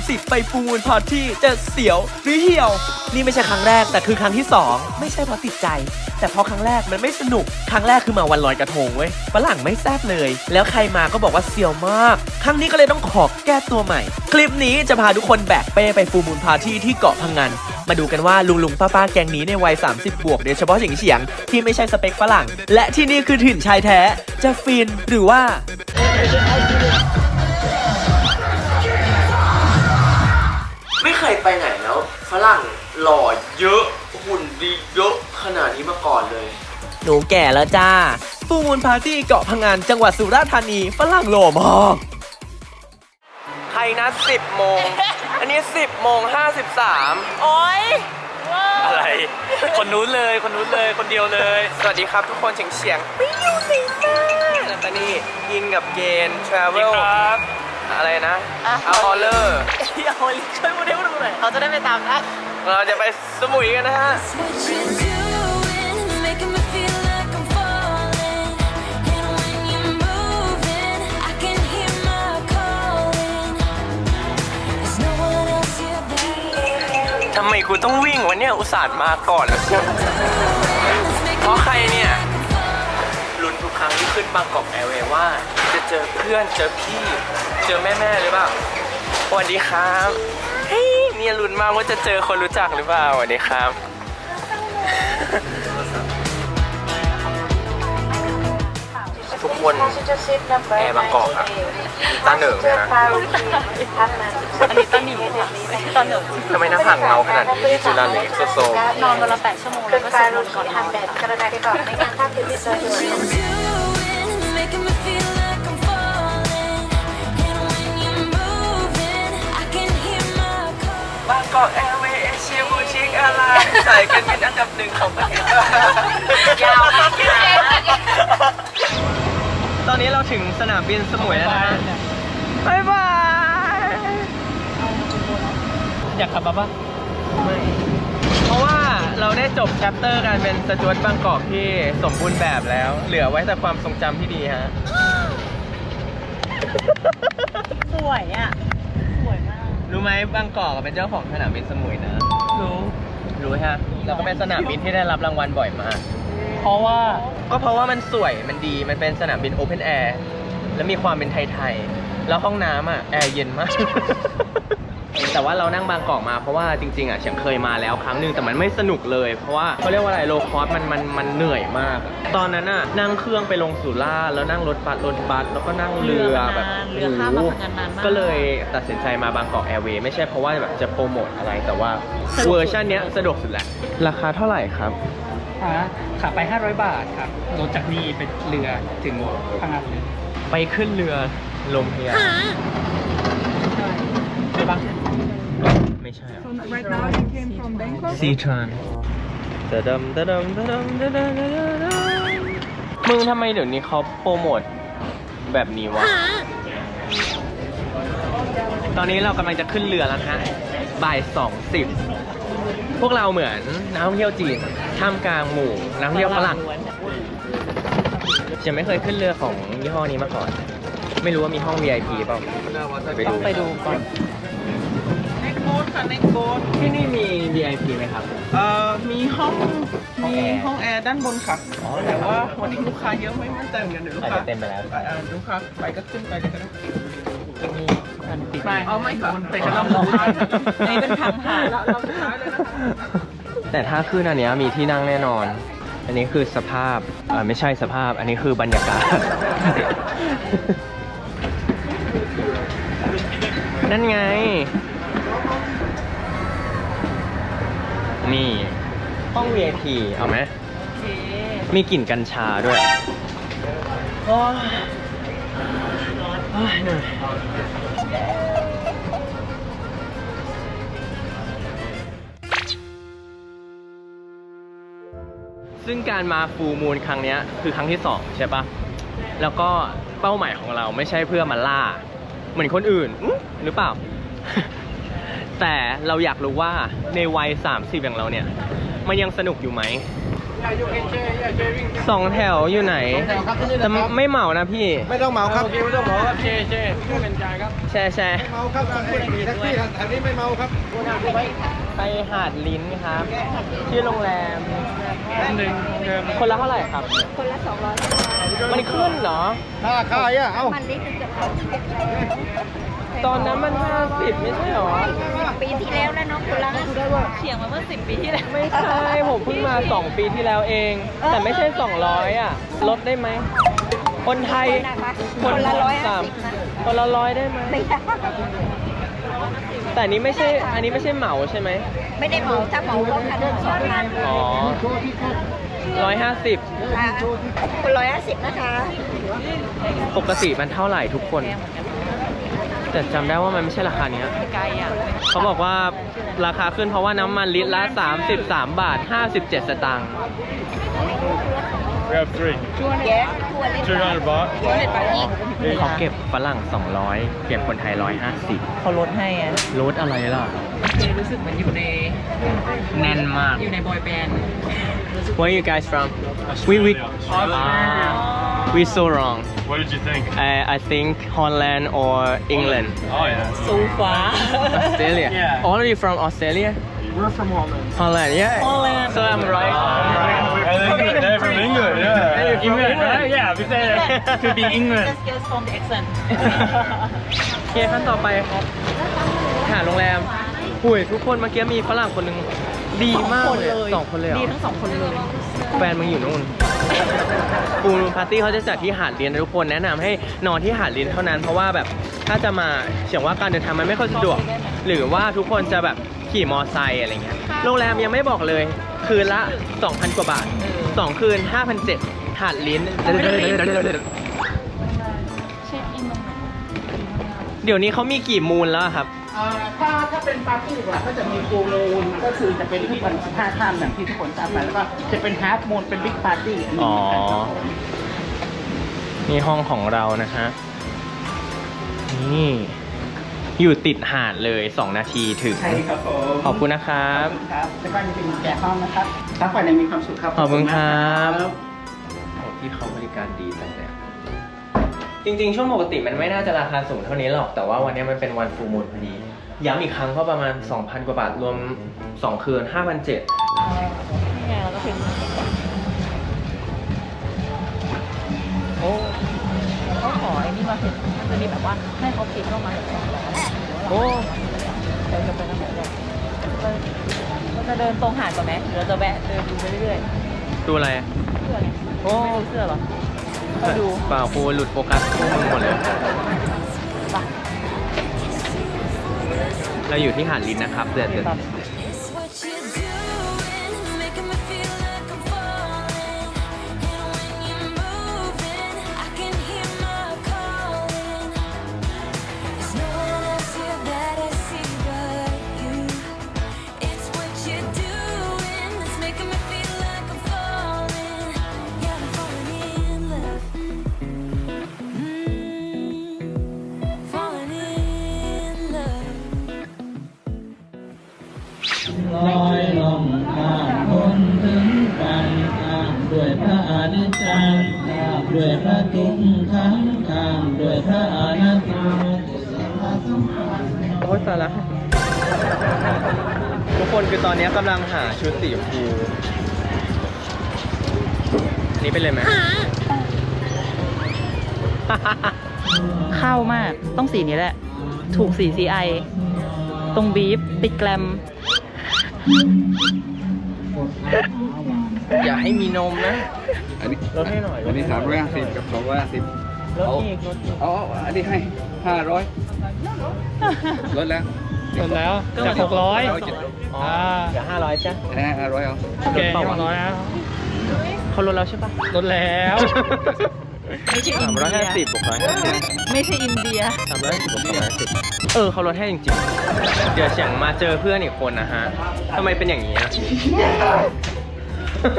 30 ไปฟูมูลพาร์ตี้จะเสียวหรือเหี่ยว นี่ไม่ใช่ครั้งแรกแต่คือครั้งที่ 2 ไม่ใช่เพราะติดใจ แต่เพราะครั้งแรกมันไม่สนุก ครั้งแรกคือมาวันลอยกระทงเว้ยฝรั่งไม่แซ่บเลย แล้วใครมาก็บอกว่าเสียวมาก ครั้งนี้ก็เลยต้องขอแก้ตัวใหม่ คลิปนี้จะพาทุกคนแบกเป้ไปฟูมูลพาร์ตี้ที่เกาะพังงานมาดูกันว่าลุงลุงป้าป้าแกงนี้ในวัย 30 บวกโดยเฉพาะเฉียงเฉียงที่ไม่ใช่สเปคฝรั่ง และที่นี่คือถิ่นชายแท้ จะฟินหรือว่า เคยไปไหนแล้วฝรั่งหล่อเยอะหุ่นดีเยอะขนาดนี้มาก่อนเลย หนูแก่แล้วจ้า ฟูมูลพาร์ตี้เกาะพังงานจังหวัดสุราษฎร์ธานีฝรั่งหล่อมากใครนัด10โมง อันนี้ 10โมง53 โอ๊ยว้าวอะไร คนนู้นเลยคนนู้นเลยคนเดียวเลย สวัสดีครับทุกคนเฉียงเฉียงๆปิ้วสิงมากแล้วก็นี่ยินกับเกณฑ์ทราเวนี่ลครับ อะไรนะอะ เอาออเลอร์เดี๋ยวช่วยพูดให้พวกเราหน่อยเขาจะได้ไปตามนะเราจะไปสมุยกันนะฮะ What you're doing is making me feel like I'm falling. And when you're moving, I can hear my calling. There's no one else here but ทำไมกูต้องวิ่งวะเนี่ยอุตส่าห์มาก่อนแล้ว It's making เพราะใครเนี่ย me fall. ลุ้นทุกครั้งที่ขึ้นบางกอกแอร์เวย์ว่า จะเจอเพื่อนเจอพี่ เจอแม่แม่ๆหรือเปล่าสวัสดีครับเฮ้ยเนี่ยลุ้นมากว่าจะเจอคนรู้จักหรือเปล่าสวัสดีครับ ทุกคนแอร์บางกอกอะตาเหนิงเลยนะอันนี้ต้นหนิงค่ะตอนหนึ่งทำไมหน้าผากเงาขนาดนี้จุฬาเล็กโซมนอนวันละแปดชั่วโมงแล้วก็สวดมนต์ก่อนนอน What you're doing is making me feel like calling. บางกอกแอร์เวย์เอเชียบูชิกอะไรสายการบินอันดับหนึ่งของประเทศยาวมากนะตอนนี้เราถึงสนามบินสมุยแล้วนะฮะบ๊ายบาย อยากขับมาปะไม่ เพราะว่าเราได้จบแชปเตอร์การเป็นสจวตบางกอกที่สมบูรณ์แบบแล้ว เหลือไว้แต่ความทรงจำที่ดีฮะ สวยอะสวยมาก รู้ไหมบางกอกเป็นเจ้าของสนามบินสมุยนะ รู้ รู้ฮะแล้วก็เป็นสนามบินที่ได้รับรางวัลบ่อยมาก เพราะว่าก็เพราะว่ามันสวยมันดีมันเป็นสนามบินโอเพนแอร์แล้วมีความเป็นไทยๆ แล้วห้องน้ำอะ แอร์เย็นมาก แต่ว่าเรานั่งบางกอกมาเพราะว่าจริงๆอะเฉียงเคยมาแล้วครั้งหนึงแต่มันไม่สนุกเลย เพราะว่าเขาเรียกว่าอะไรโลคอสมันมันมันเหนื่อยมาก ตอนนั้นอะนั่งเครื่องไปลงสุราษฎร์แล้วนั่งรถบัสรถบัสแล้วก็นั่งเรือแบบเรือข้ามมาพังงานนานมากก็เลยตัดสินใจมาบางกอกแอร์เวย์ไม่ใช่เพราะว่าแบบจะโปรโมทอะไรแต่ว่าเวอร์ชันเนี้ยสะดวกสุดแหละราคาเท่าไหร่ครับขาไป 500 บาทครับรถจากนี่เป็นเรือถึงพังงานเลยไปขึ้นเรือลมพยาใช่ปะ ไม่ใช่ Right now you came from Bangkok? ซีทรานตะดมตะดมตะดมตะดมตะดมมึงทำไมเดี๋ยวนี้เขาโปรโมทแบบนี้วะ ตอนนี้เรากำลังจะขึ้นเรือแล้วนะฮะ บ่ายสองสิบ พวกเราเหมือนนักท่องเที่ยวจีนท่ามกลางหมู่นักท่องเที่ยวฝรั่งยังไม่เคยขึ้นเรือของยี่ห้อนี้มาก่อน ไม่รู้ว่ามีห้อง VIP เปล่า ไปดูไปดูก่อน Next boat ค่ะ next boat ที่นี่มี VIP ไหมครับ เอ่อมีห้องห้องมีแอร์ห้องแอร์ด้านบนค่ะ อ๋อแต่ว่าวันนี้ลูกค้าเยอะไม่มั่นใจเหมือนกันเดี๋ยวลูกอาจค้าจะเต็มไปแล้วเอ่อลูกค้าไปก็ขึ้นไปเลยก็ได้มีการปิดไม่เอาไม่ค่ะไปฉักันนเราลำบากนี่เป็นทางผ่านเราเราสุดท้ายเลยนะคะ แต่ถ้าขึ้นอันเนี้ยมีที่นั่งแน่นอน อันนี้คือสภาพเอ่อไม่ใช่สภาพ อันนี้คือบรรยากาศ นั่นไง นี่ ห้อง VIP เอาไหม โอเคมีกลิ่นกัญชาด้วยโอ้ยโอ้ยเหนื่อยซึ่งการมาฟูมูลครั้งเนี้ยคือครั้งที่สองใช่ปะแล้วก็เป้าหมายของเราไม่ใช่เพื่อมาล่า เหมือนคนอื่นอื้อหรือเปล่า แต่เราอยากรู้ว่าในวัย 30 อย่างเราเนี่ย มันยังสนุกอยู่ไหม สองแถวอยู่ไหน แต่ไม่เหมานะพี่ ไม่ต้องเหมาครับไม่ต้องบอกว่าเช่เช่ช่วยเป็นใจครับ แช่แช่เมาครับแท็กซี่อันนี้ไม่เมาครับไปหาดลิ้นครับ ที่โรงแรมหนึ่งเดิมคนละเท่าไหร่ครับ คนละสองร้อยมันขึ้นเหรอถ้าขายอะ เอ้ามันนี่คือจะเขา ตอนนั้นมันห้าสิบไม่ใช่เหรอ ปีที่แล้วแล้วน้องคนละเฉียงมาเมื่อสิบปีที่แล้วไม่ใช่ผมเพิ่งมา2ปีที่แล้วเอง แต่ไม่ใช่200อะ ลดได้ไหม คนไทยนะคะคนละร้อยห้าสิบนะคนละร้อยได้ไหมไม่ได้แต่อันนี้ไม่ใช่ อันนี้ไม่ใช่เหมาใช่ไหม ไม่ได้เหมาถ้าเหมาก็ค่าเดินสองพันอ๋อร้อยห้าสิบอ่าคนร้อยห้าสิบนะคะ ปกติมันเท่าไหร่ทุกคน แต่จำได้ว่ามันไม่ใช่ราคาเนี้ยไกลอะเขาบอกว่าราคาขึ้นเพราะว่าน้ำมันลิตรละ 33 บาท 57 สตางค์ We have three. แย่ทัวร์เล่น200 baht. ทัวร์เล่นปาอีกเขาเก็บฝรั่ง 200 เก็บคนไทย 150เขาลดให้อะลดอะไรล่ะรู้สึกเหมือนอยู่ใน แน่นมาก อยู่ในบอยแบนด์ Where are you guys from? We we Australia. We so wrong. What did you think? I I think Holland or England. Oh yeah. ซูฟ้า Australia. Yeah. All of you from Australia? We're from Holland Holland, yeah. Holland. So I'm right. I think they're from England. Yeah. England, right? Yeah. We say to be England. Just just from the accent โอเคขั้นต่อไปหาโรงแรมหุยทุกคนเมื่อกี้มีฝรั่งคนหนึ่งดีมากเลยสองคนเลยเหรดีอทั้งสองคนเลย แฟนมึงอยู่นู่น ปูนปาร์ตี้เขาจะจัดที่หาดเรียนนะทุกคนแนะนำให้นอนที่หาดเรียนเท่านั้นเพราะว่าแบบถ้าจะมาเชื่อว่าการเดินทางมันไม่ค่อยสะดวก หรือว่าทุกคนจะแบบขี่มอไซค์อะไรเงี้ยโรงแรมยังไม่บอกเลย คืนละ 2,000 กว่าบาท 2 คืน 5,700หาดลิ้น เดี๋ยวนี้เขามีกี่มูลแล้วอะครับ ถ้าถ้าเป็นปาร์ตี้กว่าก็จะมีฟูลมูนก็คือจะเป็นทุกวันสิบห้าค่ำอย่างที่ทุกคนทราบไปแล้วก็จะเป็นฮาร์ฟมูนเป็นบิ๊กปาร์ตี้อ๋อนี่ห้องของเรานะฮะ นี่ อยู่ติดหาดเลย 2 นาทีถึง ใช่ครับผมขอบคุณนะครับ ครับแล้วก็จะเป็นแจกห้องนะครับพักผ่อนอย่างมีความสุขครับขอบคุณครับครับที่เขาบริการดีจังเลยอะ จริงๆ ช่วงปกติมันไม่น่าจะราคาสูงเท่านี้หรอก แต่ว่าวันนี้มันเป็นวันฟูมูลพอดีย้ำอีกครั้งก็ประมาณ 2,000 กว่าบาทรวม 2 คืน 5,700นี่ไงเราก็ถึงโอ้เขาขอไอ้นี่มาเห็นมันจะมีแบบว่าให้เขาคิดเข้ามาสองร้อยโอ้เดินจะไปทางไหนเนี่ยเราจะเดินตรงหาดก่อนไหมหรือเราจะแวะเดินดูไปเรื่อยดูอะไรอะๆเสื้อไงโอ้ไม่ดูเสื้อเหรอไป ดู เปล่าครูหลุดโฟกัสพวกมึงหมดเลย เราอยู่ที่หาดลินนะครับเดี๋ยวเดี๋ยว ด้วยพระอนิจจังข้ามด้วยพระทุกขังข้ามด้วยพระอนัตตาโอ้ยตายละทุกคนคือตอนนี้กำลังหาชุดสีชมพูอันนี้เป็นเลยไหมเข้ามากต้องสีนี้แหละ ถูกสี CI ตรงบีฟติดแกลม อย่าให้มีนมนะ อันนี้ลดให้หน่อย อันนี้สามร้อยห้าสิบกับสองร้อยห้าสิบลดอีกลดอีกเอาเอาอันนี้ให้ห้าร้อยลดแล้วหมดแล้วจากหกร้อยร้อยเจ็ดสิบอ๋อเหลือห้าร้อยจ้ะห้าร้อยเอาโอเคหกร้อยนะเขาลดแล้วใช่ปะลดแล้วไม่ใช่อิสามนร้อยเดีห้ายสิบบวกร้อยห้าสิบไม่ใช่อินเดียสามร้อยห้าสิบบวกสองร้อยห้าสิบเออเขาลดให้จริงๆ เดี๋ยวเฉียงมาเจอเพื่อนอีกคนนะฮะทำไมเป็นอย่างนี้ อะ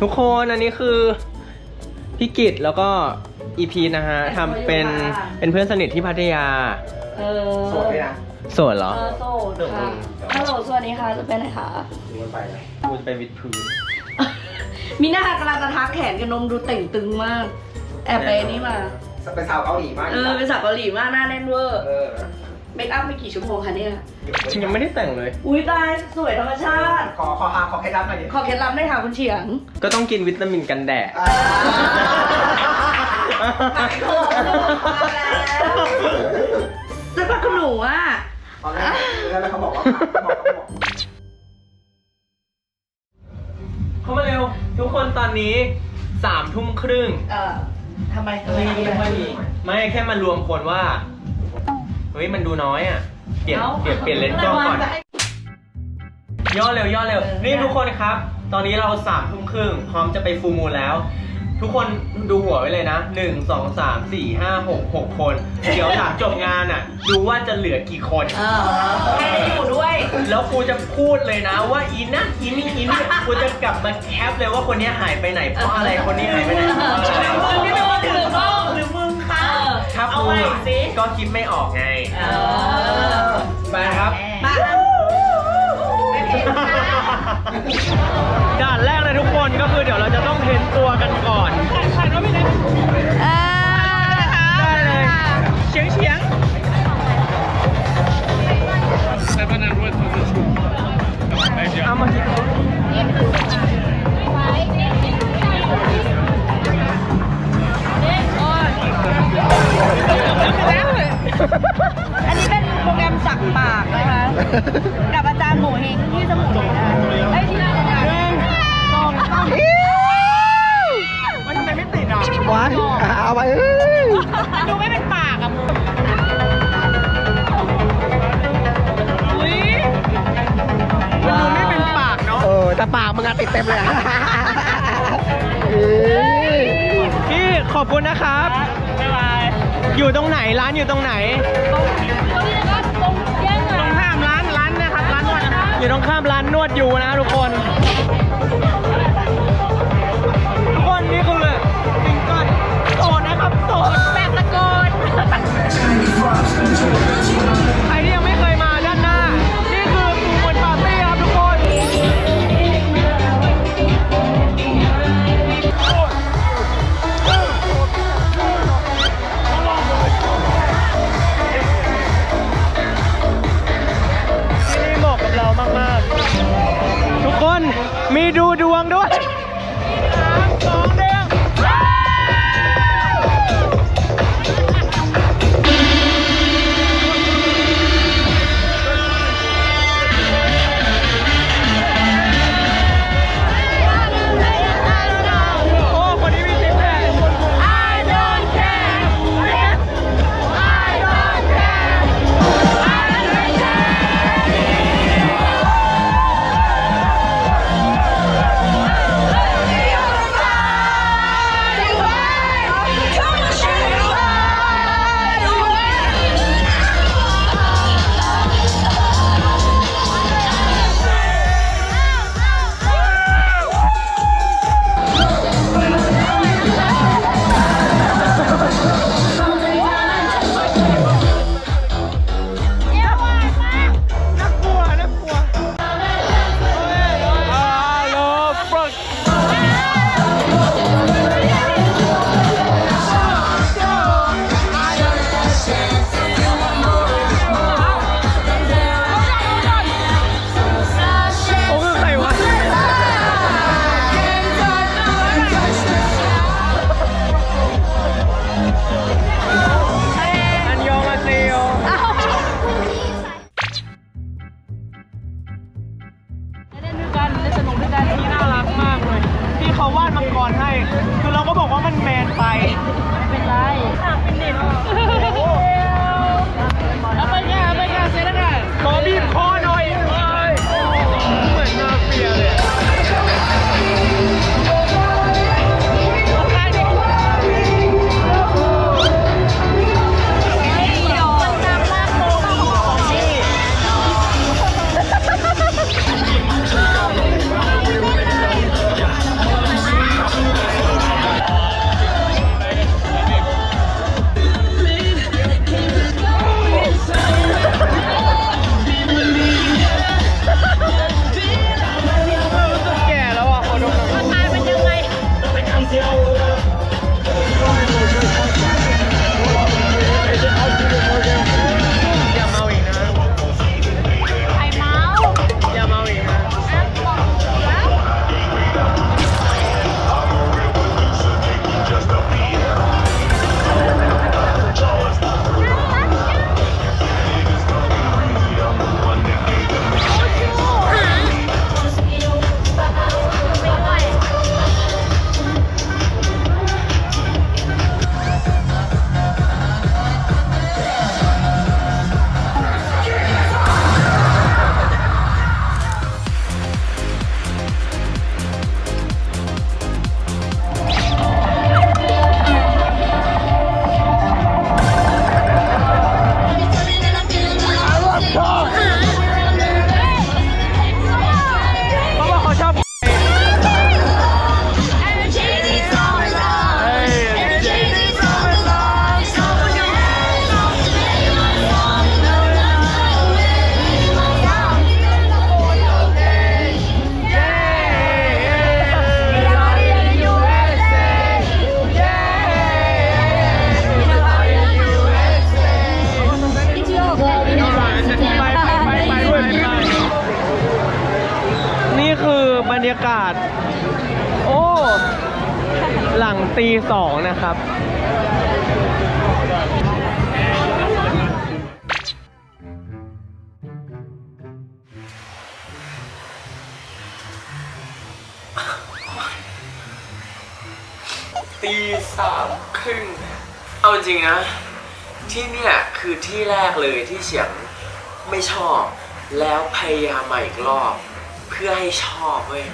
ทุกคนอันนี้คือพี่กิตแล้วก็อีพีนะฮะทำเป็นเป็นเพื่อนสนิทที่พัทยา เออโสดด้วยนะโสดเหรอ เออโสดค่ะฮัลโหลสวัสดีค่ะจะไปไหนคะกูจะไปวิดพื้นมีหน้ากำลังจะทักแขนกับนมดูเต่งตึงมาก แอบไปนี่มา ไปสาวเกาหลีมาก เออเป็นสาวเกาหลีมากหน้าแน่นเวอร์ เออเมคอัพไปกี่ชั่วโมงคะเนี่ย ยังไม่ได้แต่งเลย อุ้ยตายสวยธรรมชาติ ขอขอหาขอเคล็ดลับหน่อยดิขอเคล็ดลับได้ค่ะคุณเฉียง ก็ต้องกินวิตามินกันแดด ขายของมาแล้วแต่ว่าคุณหนูอะ ตอนแรกแล้วเขาบอกว่าเขาบอกเขาบอกเข้ามาเร็ว ทุกคนตอนนี้สามทุ่มครึ่ง เออทำไมทำไมไม่ไม่มีไม่แค่มารวมคนว่า เฮ้ยมันดูน้อยอะ เปลี่ยนเปลี่ยนเปลี่ยนเลนส์กล้องก่อน ย่อเร็วย่อเร็ว นี่ทุกคนครับ ตอนนี้เราสามทุ่มครึ่งพร้อมจะไปฟูลมูลแล้ว ทุกคนดูหัวไว้เลยนะหนึ่งสองสามสี่ห้าหกหกคน เดี๋ยวหลังจบงานอะ ดูว่าจะเหลือกี่คน เออให้อยู่ด้วย แล้วกูจะพูดเลยนะว่าอีนั่นอีนี่อีนี่กูจะกลับมาแคปเลยว่าคนนี้หายไปไหนเพราะอะไรคนนี้หายไปไหนเพราะอะไรมึงนี่เป็นคนถือกล้องหรือมึงคะถ้าเอาพูใหม่ด สิ ก็คิดไม่ออกไงเออ ไปครับ มาด่านแรกเลยทุกคนก็คือเดี๋ยวเราจะต้องเทรนตัวกันก่อนได้เลยเฉียงเฉียงเอามาคิด อันนี้เป็นโปรแกรมสักปากนะคะ กับอาจารย์หมูเฮงที่สมุทรเลยนะคะไอ้ยที่ทำงานสองสามมันทำไมไม่ติดอะว้ายเอาไปเอ้ยดูไม่เป็นปากอะมึงอุ้ยมันดูไม่เป็นปากเนาะเออแต่ปากมึงอะติดเต็มเลยอะเอ้ยพี่ขอบคุณนะครับบ๊ายบาย อยู่ตรงไหนร้านอยู่ตรงไหนตรงนี้นะครับตรงแย่งตรงข้ามร้านร้านนะครับร้านนวดนะครับอยู่ตรงข้ามร้านนวดอยู่นะทุกคน ยากาศ โอ้ หลังตีสองนะครับตีสามครึ่ง เอาจริงนะ ที่เนี่ยคือที่แรกเลยที่เฉียงไม่ชอบ แล้วพยายามมาอีกรอบ เพื่อให้ชอบเว้ย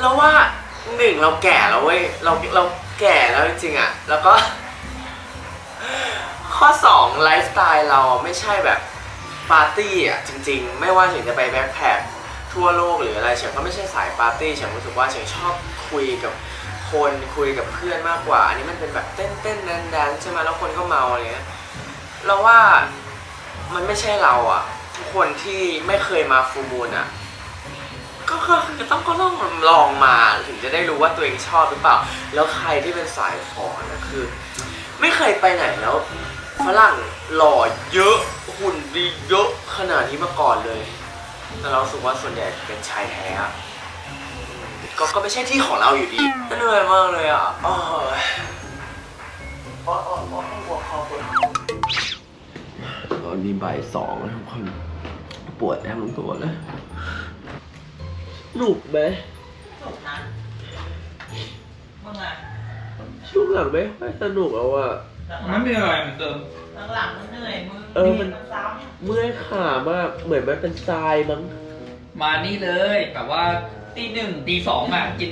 แล้วว่าหนึ่งเราแก่แล้วเว้ยเราเราแก่แล้วจริงๆอะแล้วก็ ข้อสองไลฟ์สไตล์เราไม่ใช่แบบปาร์ตี้อะจริง ๆ ไม่ว่าเฉียจะไปแบ็คแพคทั่วโลกหรืออะไรเฉียก็ไม่ใช่สายปาร์ตี้เฉียงรู้สึกว่าเฉียชอบคุยกับคนคุยกับเพื่อนมากกว่า อันนี้มันเป็นแบบเต้นเต้นแดนแดนใช่ไหมแล้วคนก็เมาอะไรเงี้ยเราว่ามันไม่ใช่เราอะทุกคนที่ไม่เคยมาฟูมูลอะ ก็ก็คือต้องก็ต้องลองมาถึงจะได้รู้ว่าตัวเองชอบหรือเปล่า แล้วใครที่เป็นสายฝอนะคือ ไม่เคยไปไหนแล้วฝรั่งหล่อเยอะหุ่นดีเยอะขนาดนี้มาก่อนเลย แต่เรารู้สึกว่าส่วนใหญ่เป็นชายแท้อะก็ก็ไม่ใช่ที่ของเราอยู่ดีเหนื่อยมากเลยอะโอ้ยโอ้ยโอ้ยโอ้ยหัวคอปวดตอนนี้บ่ายสองแล้วทุกคนปวดทั้งตัวเลย หนุกไหมสุกนะมึงอะช่วงหลังไม่ค่อยสนุกแล้วอะไม่มีอะไรเหมือนเดิมหลังๆมันเหนื่อยมือเออมันซ้เมื่อยขามากเหมือนมันเป็นทรายมั้งมานี่เลยแบบว่าตีหนึ่งตีสองอะกิน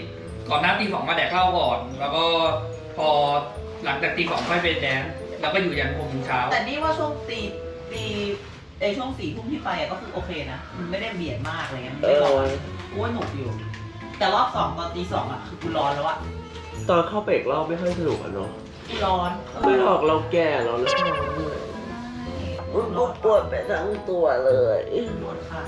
ก่อนหน้าตีสองมาแดกเหล้าก่อน แล้วก็พอหลังจากตีสองค่อยไปแดนซ์แล้วก็อยู่ยันหกโมงเช้าำแต่นี่ว่าช่วงตีตีไอช่วงสี่ทุ่มที่ไปอะก็คือโอเคนะมันไม่ได้เบียดมากอะไรเงี้ยมันเอไม่ร้ออน กูว่าหนุกอยู่ แต่รอบสองตอนตีสองอะคือกูร้อนแล้วอะตอนเข้าไปอีกรอบไม่ค่อยสนุกอะเนาะกูร้อนไม่หรอกเราแก่เราแล้วเหนื่อยปวดไปทั้งตัวเลย ปวดขา